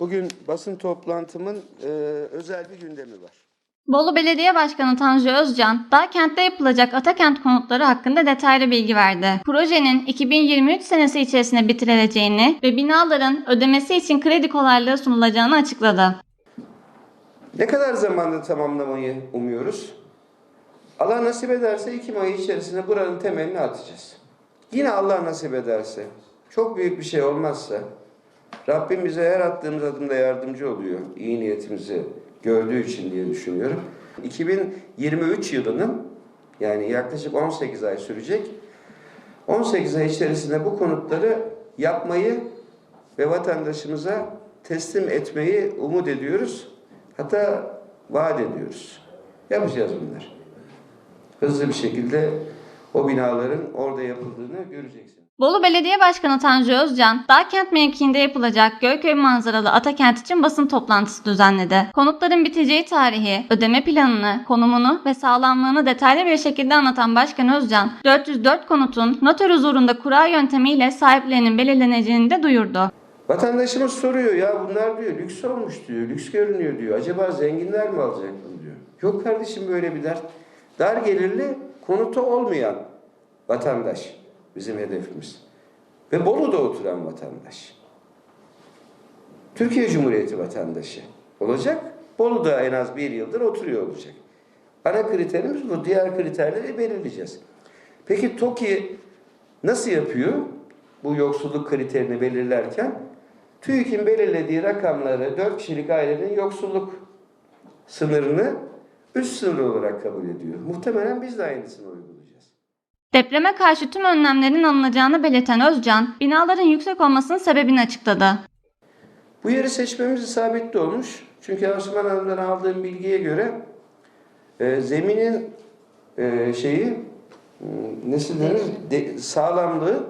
Bugün basın toplantımın e, özel bir gündemi var. Bolu Belediye Başkanı Tanju Özcan, Dağkent'te yapılacak Atakent konutları hakkında detaylı bilgi verdi. Projenin 2023 senesi içerisinde bitirileceğini ve binaların ödemesi için kredi kolaylığı sunulacağını açıkladı. Ne kadar zamanda tamamlamayı umuyoruz? Allah nasip ederse Ekim ayı içerisinde buranın temelini atacağız. Yine Allah nasip ederse, çok büyük bir şey olmazsa, Rabbim bize her attığımız adımda yardımcı oluyor. iyi niyetimizi gördüğü için diye düşünüyorum. 2023 yılının yani yaklaşık 18 ay sürecek. 18 ay içerisinde bu konutları yapmayı ve vatandaşımıza teslim etmeyi umut ediyoruz. Hatta vaat ediyoruz. Yapacağız bunları. Hızlı bir şekilde o binaların orada yapıldığını göreceksiniz. Bolu Belediye Başkanı Tanju Özcan, Dağkent mevkiinde yapılacak Gölköy manzaralı Atakent için basın toplantısı düzenledi. Konutların biteceği tarihi, ödeme planını, konumunu ve sağlamlığını detaylı bir şekilde anlatan Başkan Özcan, 404 konutun notör huzurunda kura yöntemiyle sahiplerinin belirleneceğini de duyurdu. Vatandaşımız soruyor ya bunlar diyor lüks olmuş diyor, lüks görünüyor diyor. Acaba zenginler mi alacak bunu diyor. Yok kardeşim böyle bir dert. Dar gelirli konutu olmayan vatandaş bizim hedefimiz. Ve Bolu'da oturan vatandaş. Türkiye Cumhuriyeti vatandaşı olacak. Bolu'da en az bir yıldır oturuyor olacak. Ana kriterimiz bu. Diğer kriterleri belirleyeceğiz. Peki TOKİ nasıl yapıyor bu yoksulluk kriterini belirlerken? TÜİK'in belirlediği rakamları 4 kişilik ailenin yoksulluk sınırını üst sınır olarak kabul ediyor. Muhtemelen biz de aynısını uygulayacağız. Depreme karşı tüm önlemlerin alınacağını belirten Özcan, binaların yüksek olmasının sebebini açıkladı. Bu yeri seçmemiz isabetli olmuş. Çünkü Osman Hanım'dan aldığım bilgiye göre e, zeminin e, şeyi m, nesi denir? De- sağlamlığı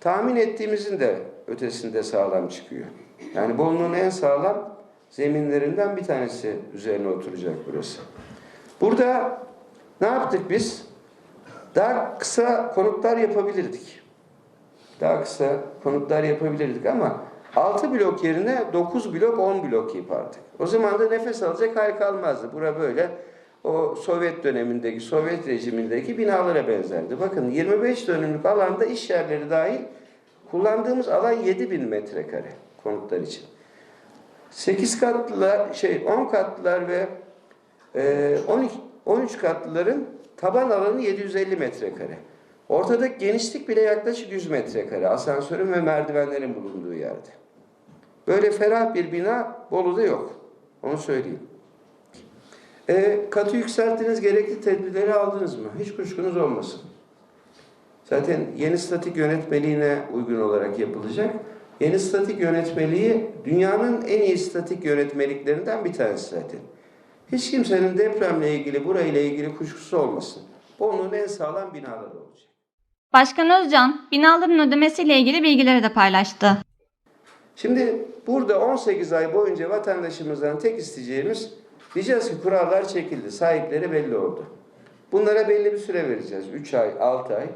tahmin ettiğimizin de ötesinde sağlam çıkıyor. Yani Bolu'nun en sağlam zeminlerinden bir tanesi üzerine oturacak burası. Burada ne yaptık biz? Daha kısa konutlar yapabilirdik. Daha kısa konutlar yapabilirdik ama 6 blok yerine 9 blok 10 blok yapardık. O zaman da nefes alacak hal kalmazdı. Bura böyle o Sovyet dönemindeki, Sovyet rejimindeki binalara benzerdi. Bakın 25 dönümlük alanda iş yerleri dahil kullandığımız alan 7000 metrekare konutlar için. 8 katlılar, şey 10 katlılar ve e, 12, 13 katlıların taban alanı 750 metrekare. Ortadaki genişlik bile yaklaşık 100 metrekare. Asansörün ve merdivenlerin bulunduğu yerde. Böyle ferah bir bina Bolu'da yok. Onu söyleyeyim. E, katı yükselttiniz, gerekli tedbirleri aldınız mı? Hiç kuşkunuz olmasın. Zaten yeni statik yönetmeliğine uygun olarak yapılacak. Yeni statik yönetmeliği dünyanın en iyi statik yönetmeliklerinden bir tanesi zaten. Hiç kimsenin depremle ilgili, burayla ilgili kuşkusu olmasın. Bolu'nun en sağlam binaları olacak. Başkan Özcan, binaların ödemesiyle ilgili bilgileri de paylaştı. Şimdi burada 18 ay boyunca vatandaşımızdan tek isteyeceğimiz diyeceğiz ki kurallar çekildi, sahipleri belli oldu. Bunlara belli bir süre vereceğiz. 3 ay, 6 ay.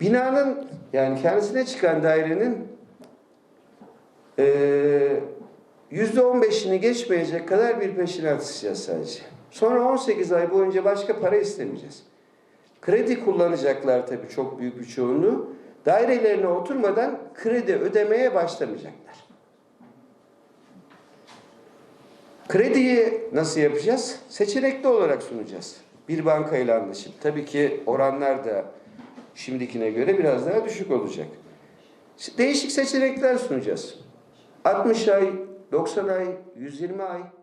Binanın yani kendisine çıkan dairenin eee %15'ini geçmeyecek kadar bir peşinat isteyeceğiz sadece. Sonra 18 ay boyunca başka para istemeyeceğiz. Kredi kullanacaklar tabii çok büyük bir çoğunluğu. Dairelerine oturmadan kredi ödemeye başlamayacaklar. Krediyi nasıl yapacağız? Seçenekli olarak sunacağız. Bir bankayla anlaşıp. Tabii ki oranlar da şimdikine göre biraz daha düşük olacak. Değişik seçenekler sunacağız. 60 ay, 90 ay, 120 ay